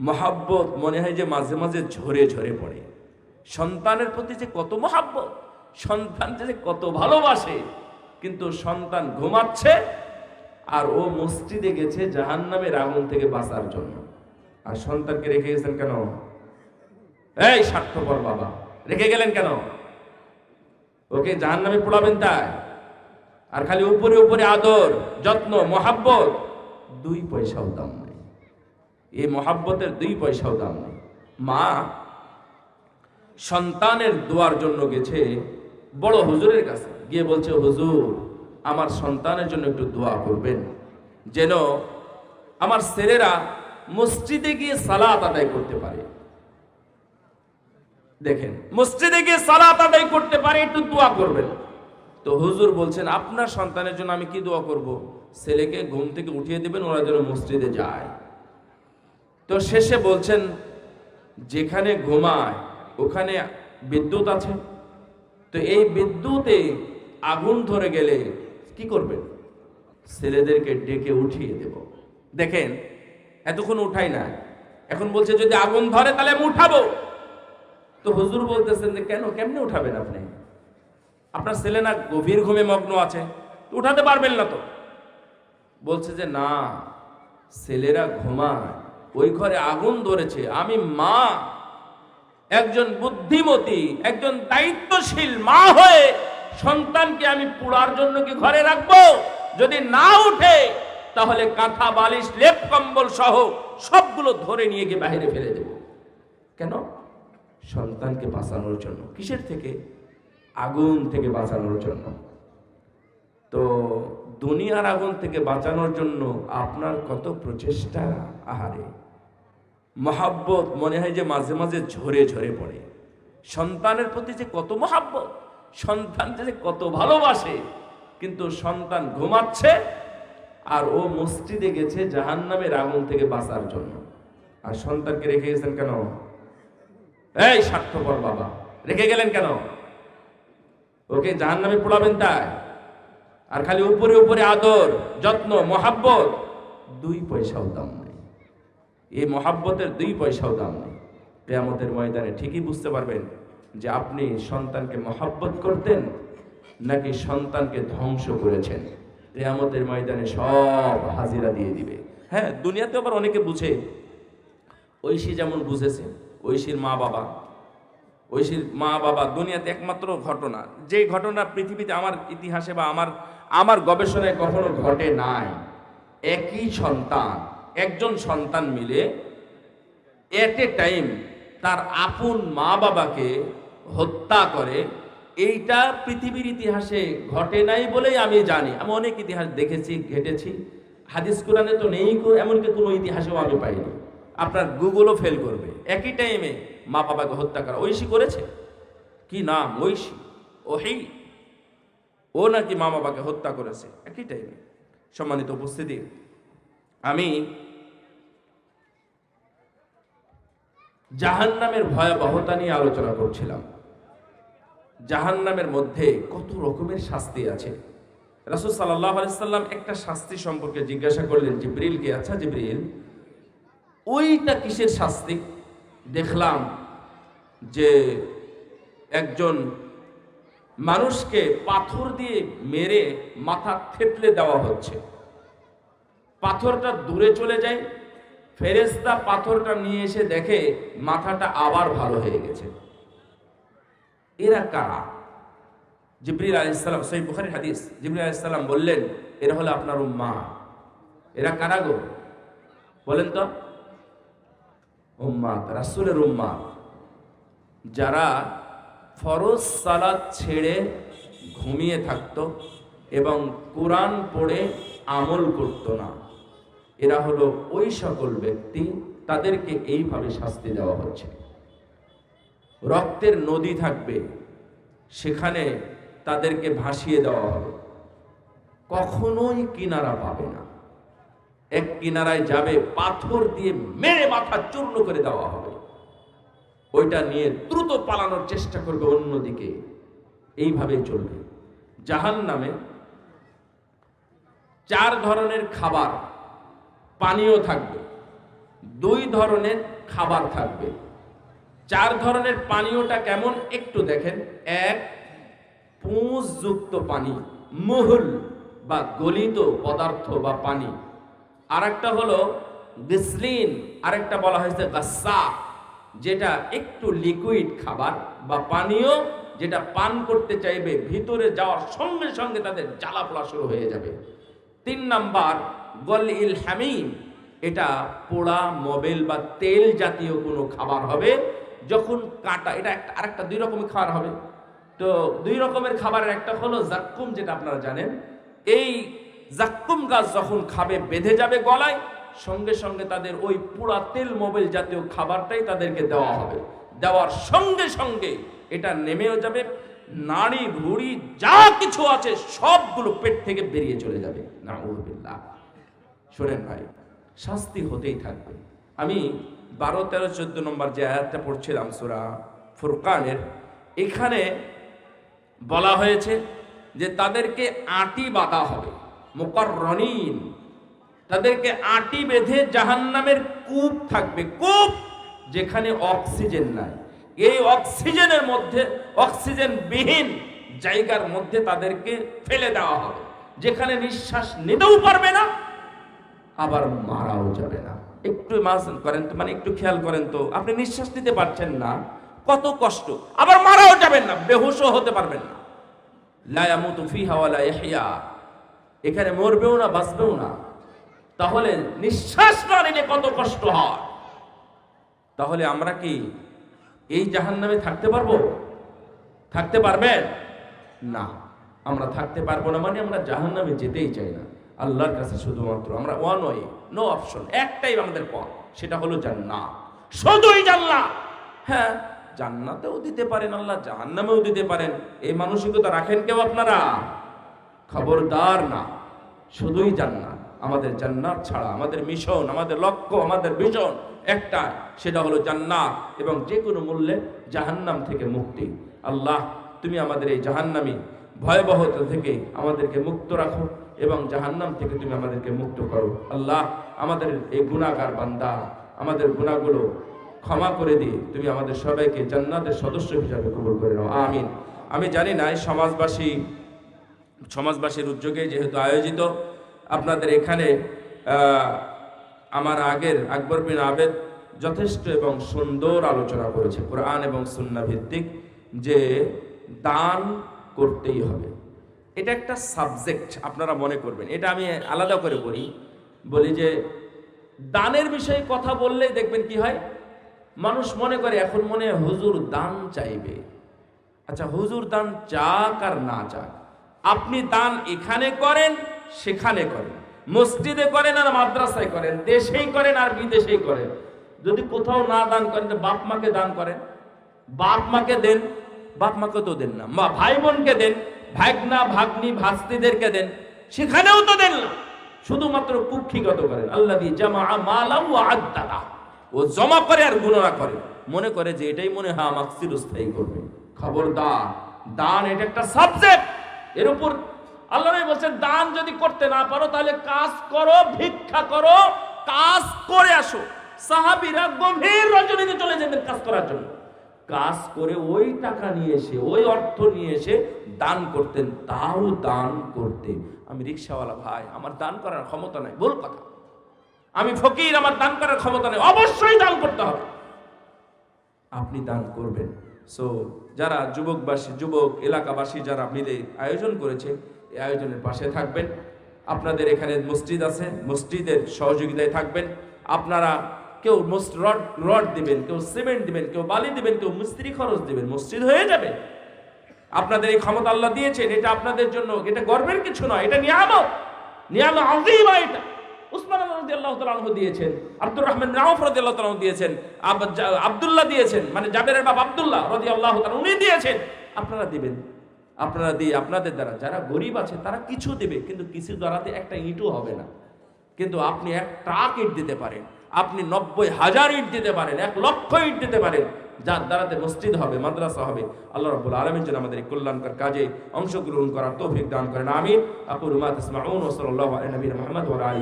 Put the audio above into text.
মহাব্বত, মনে হয় যে মাঝে মাঝে ঝরে ঝরে পড়ে। সন্তানের প্রতি যে কত মহাব্বত, সন্তান যে কত ভালোবাসে, কিন্তু সন্তান ঘুমাচ্ছে আর ও মসজিদে গেছে জাহান নামের আগুন থেকে বাঁচার জন্য। আর সন্তানকে রেখে গেছেন কেন? এই স্বার্থপর বাবা, রেখে গেলেন কেন? ওকে জাহান নামে পোড়াবেন তাই। আর খালি উপরে উপরে আদর, যত্ন, মহাব্বত, দুই পয়সাও দাম। এই মহাব্বতের দুই পয়সাও দাম নেই। মা সন্তানের দোয়ার জন্য গেছে বড় হুজুরের কাছে। গিয়ে বলছে, হুজুর, আমার সন্তানের জন্য একটু দোয়া করবেন। যেন আমার ছেলেরা মসজিদে গিয়ে সালাত আদায় করতে পারে। দেখেন, মসজিদে গিয়ে সালাত আদায় করতে পারে, একটু দোয়া করবেন। তো হুজুর বলছেন, আপনার সন্তানের জন্য আমি কি দোয়া করব? ছেলেকে ঘুম থেকে উঠিয়ে দেবেন, ওরা যেন মসজিদে যায়। তো শেষে বলছেন, যেখানে ঘুমায়, ওখানে বিদ্যুৎ আছে? তো এই বিদ্যুতে আগুন ধরে গেলে কি করবেন? ছেলেদেরকে ডেকে উঠিয়ে দেব। দেখেন, এতক্ষণ উঠাই না এখন বলছে, যদি আগুন ধরে, তাহলে আমি উঠাবো। তো হুজুর বলতেছেন যে, কেন? কেমনে উঠাবেন আপনি? আপনার ছেলে না গভীর ঘুমে মগ্ন আছে উঠাতে পারবেন না তো? বলছে যে, না, ছেলেরা ঘুমায় ওই ঘরে আগুন ধরেছে। আমি মা, একজন বুদ্ধিমতী, একজন দায়িত্বশীল মা হয়ে সন্তানকে আমি পুড়ার জন্য কি ঘরে রাখব? যদি না উঠে, তাহলে কাঁথা, বালিশ, লেপ, কম্বল সহ সবগুলো ধরে নিয়ে গিয়ে বাইরে ফেলে দেব। কেন? সন্তানকে বাঁচানোর জন্য। কিসের থেকে? আগুন থেকে বাঁচানোর জন্য। তো দুনিয়ার আগুন থেকে বাঁচানোর জন্য আপনার কত প্রচেষ্টা? আহারে মহাব্বত, মনে হয় যে মাঝে মাঝে ঝরে ঝরে পড়ে। সন্তানের প্রতি যে কত মহাব্বত, সন্তান যে কত ভালোবাসে, কিন্তু সন্তান ঘুমাচ্ছে আর ও মসজিদে গেছে জাহান নামের আগুন থেকে বাঁচার জন্য। আর সন্তানকে রেখে গেছেন কেন? এই স্বার্থপর বাবা, রেখে গেলেন কেন? ওকে জাহান নামে পোড়াবেন তাই। আর খালি উপরে উপরে আদর, যত্ন, মহাব্বত, দুই পয়সাও দাম। এই মহাব্বতের দুই পয়সাও দাম নেই। কেয়ামতের ময়দানে ঠিকই বুঝতে পারবেন যে আপনি সন্তানকে মহাব্বত করতেন নাকি সন্তানকে ধ্বংস করেছেন। কেয়ামতের ময়দানে সব হাজিরা দিয়ে দিবে। হ্যাঁ দুনিয়াতে আবার অনেকে বুঝে। ঐশী যেমন বুঝেছে, ঐশীর মা বাবা। ঐশীর মা বাবা দুনিয়াতে একমাত্র ঘটনা। যে ঘটনা পৃথিবীতে আমার ইতিহাসে বা আমার আমার গবেষণায় কখনো ঘটে নাই। একই সন্তান। একজন সন্তান মিলে এট এ টাইম তার আপন মা বাবাকে হত্যা করে। এইটা পৃথিবীর ইতিহাসে ঘটে নাই বলেই আমি জানি। আমি অনেক ইতিহাস দেখেছি, ঘেটেছি। হাদিস কোরআনে তো নেই, এমনকি কোনো ইতিহাসেও আমি পাইনি। আপনার গুগলও ফেল করবে। একই টাইমে মা বাবাকে হত্যা করা। ঐশী করেছে? কি নাম? ঐশী? ওহি? ও নাকি মা বাবাকে হত্যা করেছে? একই টাইমে সম্মানিত উপস্থিতি। আমি জাহান নামের ভয়াবহতা নিয়ে আলোচনা করছিলাম। জাহান নামের মধ্যে কত রকমের শাস্তি আছে। রাসুল আলাইসাল্লাম একটা শাস্তি সম্পর্কে জিজ্ঞাসা করলেন জিব্রিলকে আচ্ছা জিব্রিল, ওইটা কিসের শাস্তি? দেখলাম যে একজন মানুষকে পাথর দিয়ে মেরে মাথা থেতলে দেওয়া হচ্ছে। পাথরটা দূরে চলে যায় ফেরেস্তা পাথরটা নিয়ে এসে দেখে মাথাটা আবার ভালো হয়ে গেছে। এরা কারা? জিবরিল আলাইসালাম সেই বুখারি হাদিস, জিবরিল আলাইসালাম বললেন, এরা হলো আপনার উম্মা। এরা কারা গো? বলেন তো। উম্মাত, রাসুলের উম্মাত। যারা ফরজ সালাদ ছেড়ে ঘুমিয়ে থাকত এবং কোরআন পড়ে আমল করতো না। এরা হলো ওই সকল ব্যক্তি তাদেরকে এইভাবে শাস্তি দেওয়া হচ্ছে। রক্তের নদী থাকবে, সেখানে তাদেরকে ভাসিয়ে দেওয়া হবে। কখনোই কিনারা পাবে না। এক কিনারায় যাবে, পাথর দিয়ে মেরে মাথা চূর্ণ করে দেওয়া হবে। ওইটা নিয়ে দ্রুত পালানোর চেষ্টা করবে অন্যদিকে। এইভাবে চলবে। জাহান নামে চার ধরনের খাবার পানীয় থাকবে। দুই ধরনের খাবার থাকবে। চার ধরনের পানীয়টা কেমন একটু দেখেন। এক, পুঁজযুক্ত পানি, মহুল বা গলিত পদার্থ বা পানি। আর একটা হলো গ্লিসলিন আরেকটা বলা হয়েছে গাসা যেটা একটু লিকুইড খাবার বা পানীয় যেটা পান করতে চাইবে, ভিতরে যাওয়ার সঙ্গে সঙ্গে তাদের জ্বালা পোড়া শুরু হয়ে যাবে। তিন নাম্বার গল ইল হামিম, এটা পোড়া, মোবেল বা তেল জাতীয় কোনো খাবার হবে যখন কাটা, এটা একটা, আরেকটা দুই রকমের খাবার হবে। তো দুই রকমের খাবারের একটা হলো জাক্কুম, যেটা আপনারা জানেন। এই জাক্কুম গাছ যখন খাবে, বেঁধে যাবে গলায়, সঙ্গে সঙ্গে তাদের ওই পুরা তেল মোবাইল জাতীয় খাবারটাই তাদেরকে দেওয়া হবে। দেওয়ার সঙ্গে সঙ্গে এটা নেমেও যাবে নাড়ি ভুড়ি যা কিছু আছে সবগুলো পেট থেকে বেরিয়ে চলে যাবে। না উল্লাহ শোনেন ভাই, শাস্তি হতেই থাকবে। আমি বারো তেরো চোদ্দ নম্বর যে আয়াতটা পড়ছিলাম, সুরা ফুরকানের, এখানে বলা হয়েছে যে তাদেরকে আটি বাঁধা হবে, মোকাররনিন। তাদেরকে আটি বেঁধে জাহান্নামের কূপ থাকবে, কূপ যেখানে অক্সিজেন নাই। এই অক্সিজেনের মধ্যে অক্সিজেন বিহীন জায়গার মধ্যে তাদেরকে ফেলে দেওয়া হবে, যেখানে নিঃশ্বাস নিতেও পারবে না আবার মারাও যাবে না। একটু মাস করেন তো মানে একটু খেয়াল করেন তো, আপনি নিঃশ্বাস নিতে পারছেন না, কত কষ্ট, আবার মারাও যাবেন না, বেহুশও হতে পারবেন না। লায়া লায়ামুতু ফিহা ওয়ালা ইহইয়া এখানে মরবেও না, বাঁচবেও না। তাহলে নিঃশ্বাস না নিলে কত কষ্ট হয়। তাহলে আমরা কি এই জাহান্নামে থাকতে পারব? থাকতে পারবেন? না, আমরা থাকতে পারব না মানে আমরা জাহান্নামে যেতেই চাই না। আল্লাহর কাছে শুধুমাত্র আমরা ওয়ান ওয়ে নো অপশন একটাই আমাদের পথ, সেটা হলো জান্নাত। শুধুই জান্নাত! হ্যাঁ জান্নাতেও দিতে পারেন আল্লাহ, জাহান্নামেও দিতে পারেন। এই মানসিকতা রাখেন কেউ আপনারা? খবরদার না, শুধুই জান্নাত। আমাদের জান্নাত ছাড়া, আমাদের মিশন আমাদের লক্ষ্য, আমাদের ভিশন একটা সেটা হলো জান্নাত এবং যে কোনো মূল্যে জাহান্নাম থেকে মুক্তি। আল্লাহ, তুমি আমাদের এই জাহান্নামী ভয়াবহতা থেকে আমাদেরকে মুক্ত রাখো। এবং জাহান্নাম থেকে তুমি আমাদেরকে মুক্ত করো। আল্লাহ, আমাদের এই গুণাগার বান্দা, আমাদের গুণাগুলো ক্ষমা করে দিয়ে তুমি আমাদের সবাইকে জান্নাতের সদস্য হিসাবে কবুল করে নাও। আমিন। আমি জানি না এই সমাজবাসী, সমাজবাসীর উদ্যোগে যেহেতু আয়োজিত, আপনাদের এখানে আমার আগের আকবর বিন আবেদ যথেষ্ট এবং সুন্দর আলোচনা করেছে, কোরআন এবং সুন্না ভিত্তিক, যে দান করতেই হবে। এটা একটা সাবজেক্ট আপনারা মনে করবেন। এটা আমি আলাদা করে বলি। বলি যে, দানের বিষয়ে কথা বললেই দেখবেন কি হয়? মানুষ মনে করে, এখন মনে হুজুর দান চাইবে। আচ্ছা হুজুর দান চাক আর না চাক? আপনি দান এখানে করেন, সেখানে করেন। মসজিদে করেন আর মাদ্রাসায় করেন, দেশেই করেন আর বিদেশেই করেন। যদি কোথাও না দান করেন বাপ মাকে দান করেন। বাপ মাকে দেন, বাপ মাকে তো দেন না। মা, ভাই বোনকে দেন ভাগনা ভাগ্নি ভাস্তিদেরকে দেন, সেখানেও তো দেন না। শুধুমাত্র কুক্ষিগত করেন। আল্লাহ জামা মালাম ও আদালা ও জমা করে আর গুণনা করে। মনে করে যে এটাই মনে হয় আমাকে চিরস্থায়ী করবে। খবরদার, দান এটা একটা সাবজেক্ট এর উপর আল্লাহ নবী বলছেন, দান যদি করতে না পারো, তাহলে কাজ করো, ভিক্ষা করো, কাজ করে আসো। সাহাবীরা গভীর রজনীতে চলে যেতেন কাজ করার জন্য। কাজ করে ওই টাকা নিয়ে এসে, ওই অর্থ নিয়ে এসে দান করতেন, তাও দান করতে। আমি রিক্সাওয়ালা ভাই, আমার দান করার ক্ষমতা নাই, ভুল কথা। আমি ফকির, আমার দান করার ক্ষমতা নেই, অবশ্যই দান করতে হবে। আপনি দান করবেন। সো যারা যুবকবাসী, যুবক এলাকাবাসী যারা মিলে আয়োজন করেছে, এই আয়োজনের পাশে থাকবেন। আপনাদের এখানে মসজিদ আছে, মসজিদের সহযোগিতায় থাকবেন। আপনারা কেউ রড রড দিবেন, কেউ সিমেন্ট দিবেন, কেউ বালি দিবেন, কেউ মিস্ত্রি খরচ দিবেন, মসজিদ হয়ে যাবে। আপনাদের এই ক্ষমতা আল্লাহ দিয়েছেন, এটা আপনাদের জন্য, এটা গর্বের কিছু নয়, এটা নিয়ামত। নিয়ামত এটা। উসমান দিয়েছেন দিয়েছেন দিয়েছেন মানে দিয়েছেন। আপনারা দিবেন, আপনারা দিয়ে, আপনাদের দ্বারা, যারা গরিব আছে তারা কিছু দেবে, কিন্তু কিছু দ্বারাতে একটা ইটও হবে না। কিন্তু আপনি এক ট্রাক ইট দিতে পারেন। আপনি নব্বই হাজার ইট দিতে পারেন, এক লক্ষ ইট দিতে পারেন, যার দ্বারাতে মসজিদ হবে, মাদ্রাসা হবে। আল্লাহ রব্বুল আলমিন যেন আমাদের কল্যাণকর কাজে অংশগ্রহণ করার তৌফিক দান করেন, আমিন। আপুর উমাত ইসমাউন ওয়া নবীর মোহাম্মদ আলী